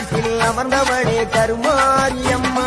காட்டில் அமர்ந்தவளே கருமாரியம்மா